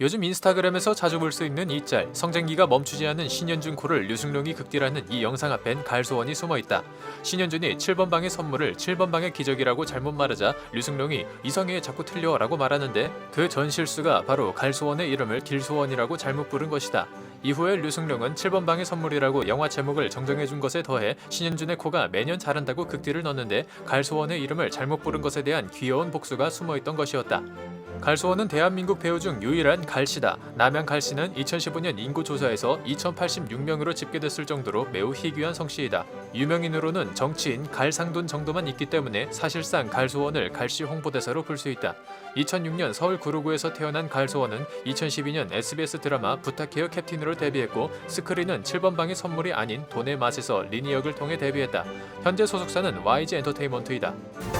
요즘 인스타그램에서 자주 볼 수 있는 이 짤, 성장기가 멈추지 않는 신현준 코를 류승룡이 극딜하는 이 영상 앞엔 갈소원이 숨어 있다. 신현준이 7번 방의 선물을 7번 방의 기적이라고 잘못 말하자 류승룡이 이성에 자꾸 틀려라고 말하는데 그 전 실수가 바로 갈소원의 이름을 길소원이라고 잘못 부른 것이다. 이후에 류승룡은 7번 방의 선물이라고 영화 제목을 정정해 준 것에 더해 신현준의 코가 매년 자란다고 극딜을 넣는데 갈소원의 이름을 잘못 부른 것에 대한 귀여운 복수가 숨어 있던 것이었다. 갈소원은 대한민국 배우 중 유일한 갈씨다. 남양 갈씨는 2015년 인구 조사에서 2086명으로 집계됐을 정도로 매우 희귀한 성씨이다. 유명인으로는 정치인 갈상돈 정도만 있기 때문에 사실상 갈소원을 갈씨 홍보대사로 볼수 있다. 2006년 서울 구로구에서 태어난 갈소원은 2012년 SBS 드라마 부탁해요 캡틴으로 데뷔했고 스크린은 7번 방의 선물이 아닌 돈의 맛에서 리니 역을 통해 데뷔했다. 현재 소속사는 YG 엔터테인먼트이다.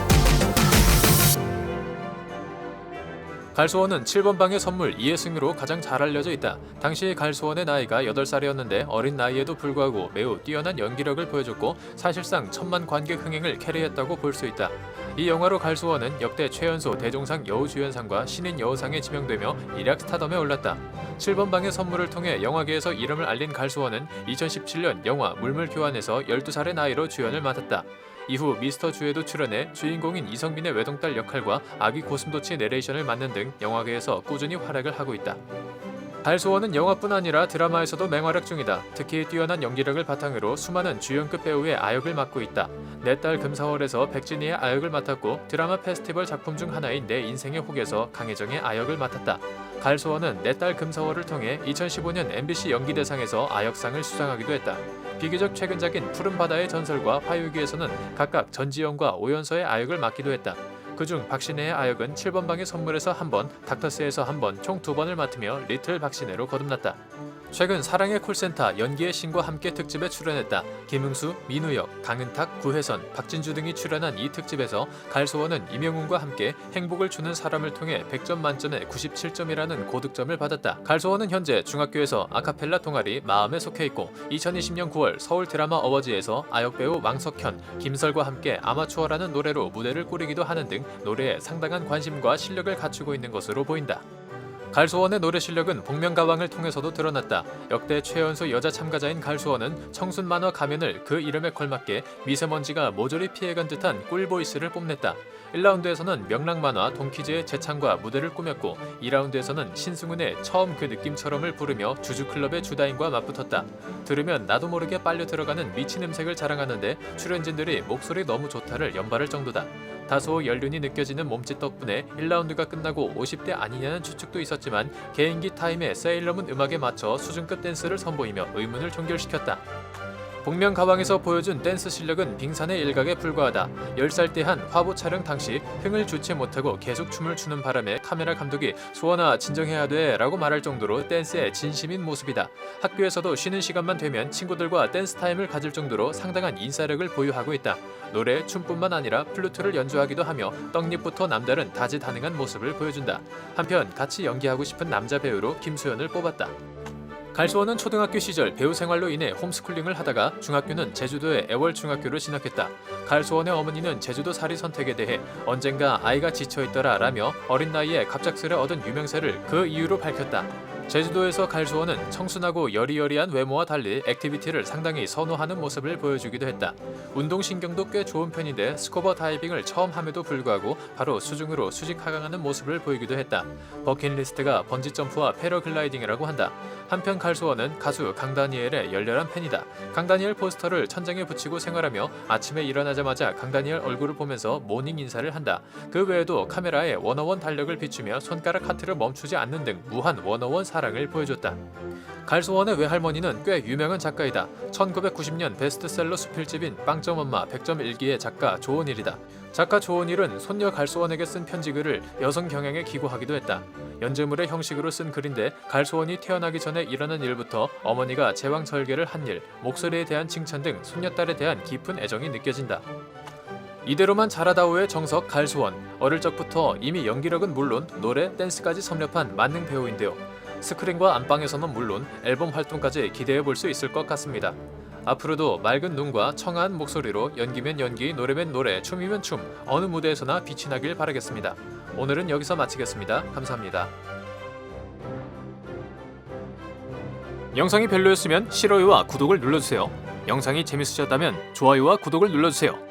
갈소원은 7번 방의 선물 이해승으로 가장 잘 알려져 있다. 당시 갈소원의 나이가 8살이었는데 어린 나이에도 불구하고 매우 뛰어난 연기력을 보여줬고 사실상 천만 관객 흥행을 캐리했다고 볼 수 있다. 이 영화로 갈소원은 역대 최연소 대종상 여우주연상과 신인 여우상에 지명되며 일약 스타덤에 올랐다. 7번 방의 선물을 통해 영화계에서 이름을 알린 갈소원은 2017년 영화 물물교환에서 12살의 나이로 주연을 맡았다. 이후 미스터 주에도 출연해 주인공인 이성민의 외동딸 역할과 아기 고슴도치 내레이션을 맡는 등 영화계에서 꾸준히 활약을 하고 있다. 달소원은 영화뿐 아니라 드라마에서도 맹활약 중이다. 특히 뛰어난 연기력을 바탕으로 수많은 주연급 배우의 아역을 맡고 있다. 내 딸 금사월에서 백진희의 아역을 맡았고 드라마 페스티벌 작품 중 하나인 내 인생의 혹에서 강혜정의 아역을 맡았다. 갈소원은 내 딸 금사월을 통해 2015년 MBC 연기대상에서 아역상을 수상하기도 했다. 비교적 최근작인 푸른 바다의 전설과 화유기에서는 각각 전지현과 오연서의 아역을 맡기도 했다. 그중 박신혜의 아역은 7번 방의 선물에서 한 번, 닥터스에서 한 번, 총 두 번을 맡으며 리틀 박신혜로 거듭났다. 최근 사랑의 콜센터 연기의 신과 함께 특집에 출연했다. 김흥수, 민우혁, 강은탁, 구혜선, 박진주 등이 출연한 이 특집에서 갈소원은 이명훈과 함께 행복을 주는 사람을 통해 100점 만점에 97점이라는 고득점을 받았다. 갈소원은 현재 중학교에서 아카펠라 동아리 마음에 속해 있고 2020년 9월 서울 드라마 어워즈에서 아역 배우 왕석현, 김설과 함께 아마추어라는 노래로 무대를 꾸리기도 하는 등 노래에 상당한 관심과 실력을 갖추고 있는 것으로 보인다. 갈소원의 노래 실력은 복면가왕을 통해서도 드러났다. 역대 최연소 여자 참가자인 갈소원은 청순 만화 가면을 그 이름에 걸맞게 미세먼지가 모조리 피해간 듯한 꿀보이스를 뽐냈다. 1라운드에서는 명랑 만화 동키즈의 재창과 무대를 꾸몄고 2라운드에서는 신승훈의 처음 그 느낌처럼을 부르며 주주클럽의 주다인과 맞붙었다. 들으면 나도 모르게 빨려 들어가는 미친 음색을 자랑하는데 출연진들이 목소리 너무 좋다를 연발할 정도다. 다소 연륜이 느껴지는 몸짓 덕분에 1라운드가 끝나고 50대 아니냐는 추측도 있었지만 개인기 타임에 세일러문 음악에 맞춰 수준급 댄스를 선보이며 의문을 종결시켰다. 복면 가왕에서 보여준 댄스 실력은 빙산의 일각에 불과하다. 10살 때 한 화보 촬영 당시 흥을 주체 못하고 계속 춤을 추는 바람에 카메라 감독이 소원아 진정해야 돼 라고 말할 정도로 댄스에 진심인 모습이다. 학교에서도 쉬는 시간만 되면 친구들과 댄스 타임을 가질 정도로 상당한 인싸력을 보유하고 있다. 노래, 춤뿐만 아니라 플루트를 연주하기도 하며 떡잎부터 남다른 다재다능한 모습을 보여준다. 한편 같이 연기하고 싶은 남자 배우로 김수현을 뽑았다. 갈소원은 초등학교 시절 배우 생활로 인해 홈스쿨링을 하다가 중학교는 제주도의 애월 중학교를 진학했다. 갈소원의 어머니는 제주도 살이 선택에 대해 언젠가 아이가 지쳐있더라 라며 어린 나이에 갑작스레 얻은 유명세를 그 이유로 밝혔다. 제주도에서 갈소원은 청순하고 여리여리한 외모와 달리 액티비티를 상당히 선호하는 모습을 보여주기도 했다. 운동신경도 꽤 좋은 편인데 스쿠버 다이빙을 처음 함에도 불구하고 바로 수중으로 수직 하강하는 모습을 보이기도 했다. 버킷리스트가 번지점프와 패러글라이딩이라고 한다. 한편 갈소원은 가수 강다니엘의 열렬한 팬이다. 강다니엘 포스터를 천장에 붙이고 생활하며 아침에 일어나자마자 강다니엘 얼굴을 보면서 모닝 인사를 한다. 그 외에도 카메라에 원어원 달력을 비추며 손가락 하트를 멈추지 않는 등 무한 원어원 사 랑을 보여줬다. 갈소원의 외할머니는 꽤 유명한 작가이다. 1990년 베스트셀러 수필집인 빵점 엄마 100점 일기의 작가 조은일이다. 작가 조은일은 손녀 갈소원에게 쓴 편지글을 여성 경향에 기고하기도 했다. 연재물의 형식으로 쓴 글인데 갈소원이 태어나기 전에 일어난 일부터 어머니가 제왕 절개를 한 일, 목소리에 대한 칭찬 등 손녀딸에 대한 깊은 애정이 느껴진다. 이대로만 자라다오의 정석 갈소원 어릴 적부터 이미 연기력은 물론 노래, 댄스까지 섭렵한 만능 배우인데요. 스크린과 안방에서는 물론 앨범 활동까지 기대해 볼 수 있을 것 같습니다. 앞으로도 맑은 눈과 청아한 목소리로 연기면 연기, 노래면 노래, 춤이면 춤 어느 무대에서나 빛이 나길 바라겠습니다. 오늘은 여기서 마치겠습니다. 감사합니다. 영상이 별로였으면 싫어요와 구독을 눌러주세요. 영상이 재밌으셨다면 좋아요와 구독을 눌러주세요.